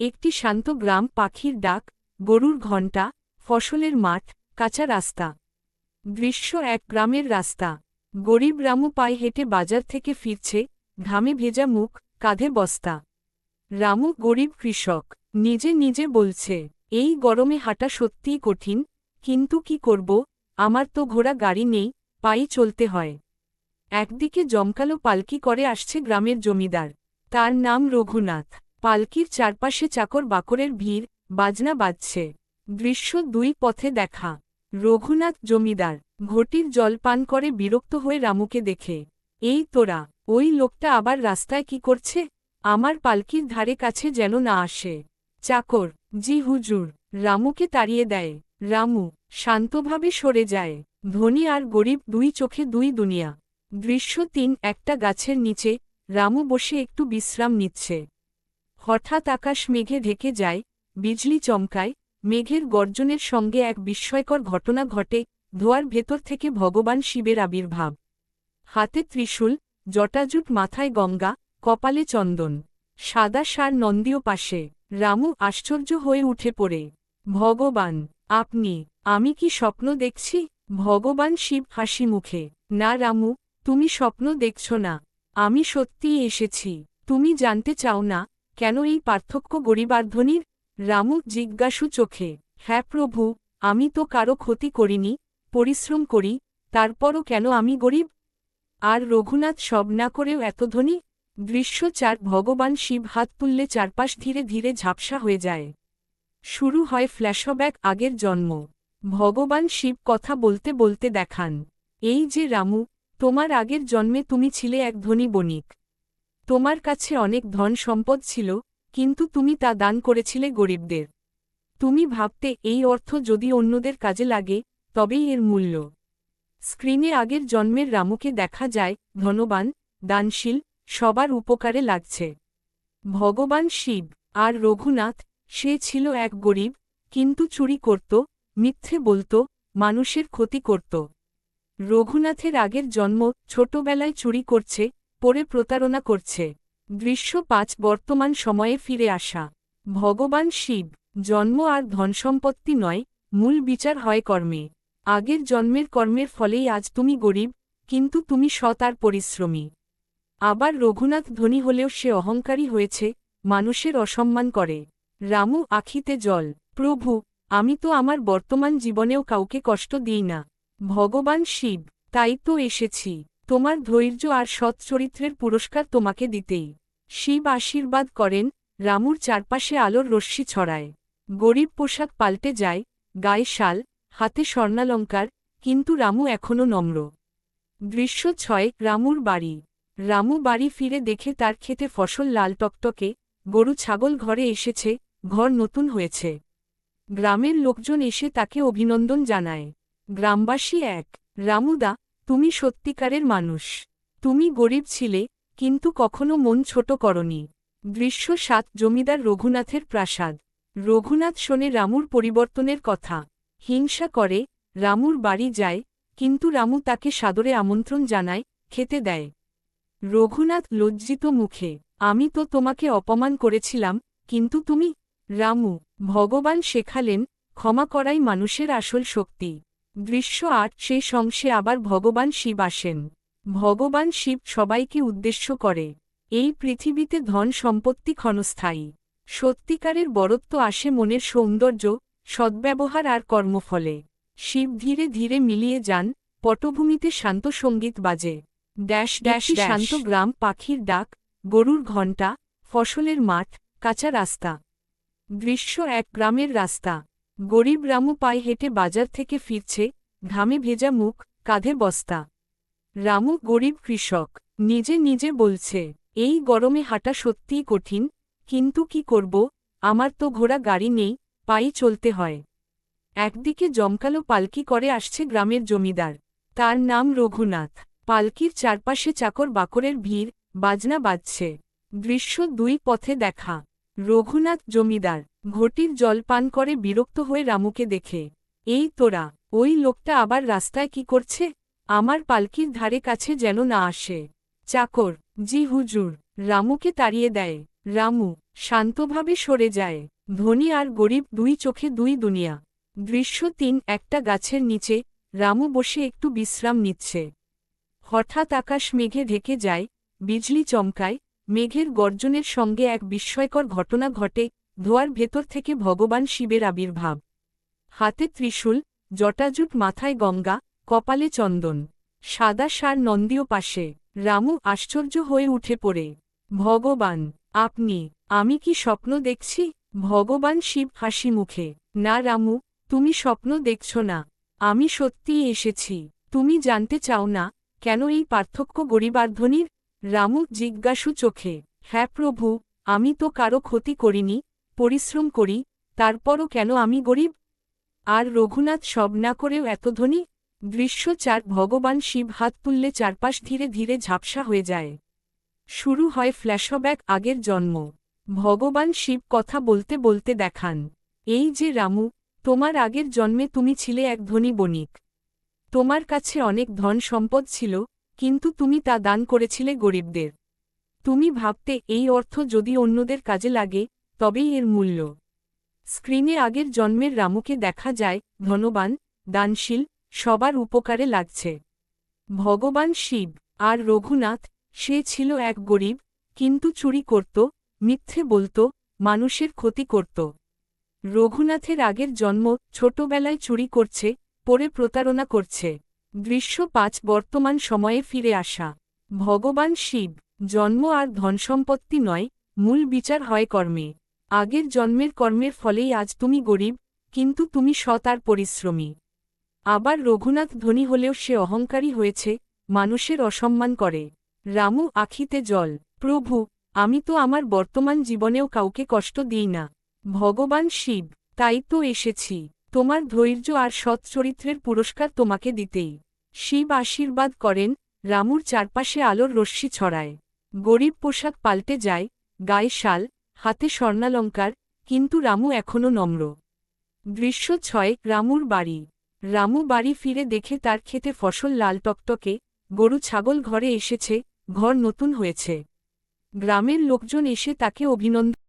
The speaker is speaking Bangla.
একটি শান্ত গ্রাম, পাখির ডাক, গরুর ঘণ্টা, ফসলের মাঠ, কাঁচা রাস্তা। দৃশ্য এক গ্রামের রাস্তা। গরিব রামু পায়ে হেঁটে বাজার থেকে ফিরছে, ঘামে ভেজা মুখ, কাঁধে বস্তা। রামু গরিব কৃষক, নিজে নিজে বলছে, এই গরমে হাঁটা সত্যিই কঠিন, কিন্তু কি করব? আমার তো ঘোড়া গাড়ি নেই পাই চলতে হয়। একদিকে জমকালো পালকি করে আসছে গ্রামের জমিদার, তার নাম রঘুনাথ। পালকির চারপাশে চাকর বাকরের ভিড়, বাজনা বাজছে। দৃশ্য দুই পথে দেখা। রঘুনাথ জমিদার, ঘটির জল পান করে বিরক্ত হয়ে রামুকে দেখে। এই তোরা, ওই লোকটা আবার রাস্তায় কি করছে? আমার পালকির ধারে কাছে যেন না আসে। চাকর, জি হুজুর। রামুকে তাড়িয়ে দেয়। রামু, শান্তভাবে সরে যায়। ধনী আর গরিব দুই চোখে দুই দুনিয়া। দৃশ্য তিন, একটা গাছের নিচে। রামু বসে একটু বিশ্রাম নিচ্ছে। হঠাৎ আকাশ মেঘে ঢেকে যায়, বিজলি চমকায়, মেঘের গর্জনের সঙ্গে এক বিস্ময়কর ঘটনা ঘটে, ধোয়ার ভেতর থেকে ভগবান শিবের আবির্ভাব। হাতে ত্রিশূল, জটাজুট মাথায় গঙ্গা, কপালে চন্দন। সাদা সার নন্দীয় পাশে। রামু আশ্চর্য হয়ে উঠে পড়ে। ভগবান, আপনি, আমি কি স্বপ্ন দেখছি? ভগবান শিব হাসি মুখে। না রামু, তুমি স্বপ্ন দেখছ না। আমি সত্যিই এসেছি। তুমি জানতে চাও না কেন এই পার্থক্য গরিবার্ধনীর? রামু জিজ্ঞাসু চোখে। হ্যাঁ প্রভু, আমি তো কারও ক্ষতি করিনি, পরিশ্রম করি, তারপরও কেন আমি গরিব? আর রঘুনাথ সব না করেও এত ধনী? দৃশ্য চার, ভগবান শিব হাত তুললে চারপাশ ধীরে ধীরে ঝাপসা হয়ে যায়। শুরু হয় ফ্ল্যাশব্যাক আগের জন্ম। ভগবান শিব কথা বলতে বলতে দেখান। এই যে রামু, তোমার আগের জন্মে তুমি ছিলে এক ধনী বণিক। তোমার কাছে অনেক ধন সম্পদ ছিল, কিন্তু তুমি তা দান করেছিলে গরিবদের। তুমি ভাবতে এই অর্থ যদি অন্যদের কাজে লাগে, তবেই এর মূল্য। স্ক্রিনে আগের জন্মের রামুকে দেখা যায়, ধনবান, দানশীল, সবার উপকারে লাগছে। ভগবান শিব আর রঘুনাথ, সে ছিল এক গরিব, কিন্তু চুরি করত, মিথ্যে বলত, মানুষের ক্ষতি করত। রঘুনাথের আগের জন্ম ছোটবেলায় চুরি করছে পরে প্রতারণা করছে। দৃশ্য পাঁচ বর্তমান সময়ে ফিরে আসা। ভগবান শিব, জন্ম আর ধনসম্পত্তি নয়, মূল বিচার হয় কর্মে। আগের জন্মের কর্মের ফলেই আজ তুমি গরিব, কিন্তু তুমি সৎ আর পরিশ্রমী। আবার রঘুনাথ ধনী হলেও সে অহংকারী হয়েছে, মানুষের অসম্মান করে। রামু আখিতে জল, প্রভু, আমি তো আমার বর্তমান জীবনেও কাউকে কষ্ট দিই না। ভগবান শিব, তাই তো এসেছি। তোমার ধৈর্য আর সৎ চরিত্রের পুরস্কার তোমাকে দিতেই। শিব আশীর্বাদ করেন, রামুর চারপাশে আলোর রশ্মি ছড়ায়। গরিব পোশাক পাল্টে যায়, গায়ে শাল, হাতে স্বর্ণালঙ্কার, কিন্তু রামু এখনও নম্র। দৃশ্য ছয়, রামুর বাড়ি। রামু বাড়ি ফিরে দেখে তার খেতে ফসল লাল টকটকে, গরু ছাগল ঘরে এসেছে, ঘর নতুন হয়েছে। গ্রামের লোকজন এসে তাকে অভিনন্দন জানায়। গ্রামবাসী এক রামুদা তুমি সত্যিকারের মানুষ। তুমি গরিব ছিলে, কিন্তু কখনো মন ছোট করনি। দৃশ্য সাত, জমিদার রঘুনাথের প্রাসাদ। রঘুনাথ শোনে রামুর পরিবর্তনের কথা। হিংসা করে, রামুর বাড়ি যায়, কিন্তু রামু তাকে সাদরে আমন্ত্রণ জানায়, খেতে দেয়। রঘুনাথ লজ্জিত মুখে, আমি তো তোমাকে অপমান করেছিলাম, কিন্তু তুমি, রামু, ভগবান শেখালেন, ক্ষমা করাই মানুষের আসল শক্তি। দৃশ্য আট সেই সংশে আবার ভগবান শিব আসেন। ভগবান শিব সবাইকে উদ্দেশ্য করে এই পৃথিবীতে ধন সম্পত্তি ক্ষণস্থায়ী। সত্যিকারের বরত্ব আসে মনের সৌন্দর্য সদ্ব্যবহার আর কর্মফলে। শিব ধীরে ধীরে মিলিয়ে যান পটভূমিতে শান্ত সংগীত বাজে। Dash dash. শান্ত গ্রাম পাখির ডাক গরুর ঘণ্টা ফসলের মাঠ কাঁচা রাস্তা। দৃশ্য এক গ্রামের রাস্তা। গরিব রামু পায়ে হেঁটে বাজার থেকে ফিরছে, ঘামে ভেজা মুখ, কাঁধে বস্তা। রামু গরিব কৃষক, নিজে নিজে বলছে, এই গরমে হাঁটা সত্যিই কঠিন, কিন্তু কি করব? আমার তো ঘোড়া গাড়ি নেই পাই চলতে হয়। একদিকে জমকালো পালকি করে আসছে গ্রামের জমিদার। তার নাম রঘুনাথ। পালকির চারপাশে চাকর বাকরের ভিড়, বাজনা বাজছে। দৃশ্য দুই পথে দেখা। রঘুনাথ জমিদার ঘটির জল পান করে বিরক্ত হয়ে রামুকে দেখে, এই তোরা, ওই লোকটা আবার রাস্তায় কি করছে? আমার পালকির ধারে কাছে যেন না আসে। চাকর, জি হুজুর। রামুকে তাড়িয়ে দেয়, রামু, শান্তভাবে সরে যায়। ধনী আর গরিব দুই চোখে দুই দুনিয়া। দৃশ্য তিন, একটা গাছের নিচে। রামু বসে একটু বিশ্রাম নিচ্ছে। হঠাৎ আকাশ মেঘে ঢেকে যায়, বিজলি চমকায়, মেঘের গর্জনের সঙ্গে এক বিস্ময়কর ঘটনা ঘটে। ধোয়ার ভেতর থেকে ভগবান শিবের আবির্ভাব। হাতে ত্রিশূল, জটাজুট মাথায় গঙ্গা, কপালে চন্দন। সাদা সার নন্দীয় পাশে। রামু আশ্চর্য হয়ে উঠে পড়ে। ভগবান, আপনি, আমি কি স্বপ্ন দেখছি? ভগবান শিব হাসি মুখে। না রামু, তুমি স্বপ্ন দেখছ না। আমি সত্যিই এসেছি। তুমি জানতে চাও না, কেন এই পার্থক্য গরিবার্ধনীর? রামু জিজ্ঞাসু চোখে। হ্যাঁ প্রভু, আমি তো কারও ক্ষতি করিনি পরিশ্রম করি, তারপরও কেন আমি গরিব? আর রঘুনাথ সব না করেও এত ধনী? দৃশ্য চার, ভগবান শিব হাত তুললে চারপাশ ধীরে ধীরে ঝাপসা হয়ে যায়। শুরু হয় ফ্ল্যাশব্যাক আগের জন্ম। ভগবান শিব কথা বলতে বলতে দেখান। এই যে রামু, তোমার আগের জন্মে তুমি ছিলে এক ধনী বণিক। তোমার কাছে অনেক ধন সম্পদ ছিল, কিন্তু তুমি তা দান করেছিলে গরিবদের। তুমি ভাবতে, এই অর্থ যদি অন্যদের কাজে লাগে তবেই এর মূল্য। স্ক্রিনে আগের জন্মের রামুকে দেখা যায়, ধনবান, দানশীল, সবার উপকারে লাগছে। ভগবান শিব আর রঘুনাথ, সে ছিল এক গরিব, কিন্তু চুরি করত, মিথ্যে বলত, মানুষের ক্ষতি করত। রঘুনাথের আগের জন্ম ছোটবেলায় চুরি করছে, পরে প্রতারণা করছে। দৃশ্য পাঁচ বর্তমান সময়ে ফিরে আসা। ভগবান শিব, জন্ম আর ধনসম্পত্তি নয়, মূল বিচার হয় কর্মে। আগের জন্মের কর্মের ফলেই আজ তুমি গরিব, কিন্তু তুমি সৎ আর পরিশ্রমী। আবার রঘুনাথ ধনী হলেও সে অহংকারী হয়েছে, মানুষের অসম্মান করে। রামু আখিতে জল, প্রভু, আমি তো আমার বর্তমান জীবনেও কাউকে কষ্ট দিই না। ভগবান শিব, তাই তো এসেছি। তোমার ধৈর্য আর সৎ চরিত্রের পুরস্কার তোমাকে দিতেই। শিব আশীর্বাদ করেন, রামুর চারপাশে আলোর রশ্মি ছড়ায়। গরিব পোশাক পাল্টে যায়, গায়ে শাল হাতে স্বর্ণালঙ্কার, কিন্তু রামু এখনও নম্র। দৃশ্য ছয়, রামুর বাড়ি। রামু বাড়ি ফিরে দেখে তার খেতে ফসল লাল টকটকে, গরু ছাগল ঘরে এসেছে, ঘর নতুন হয়েছে। গ্রামের লোকজন এসে তাকে অভিনন্দন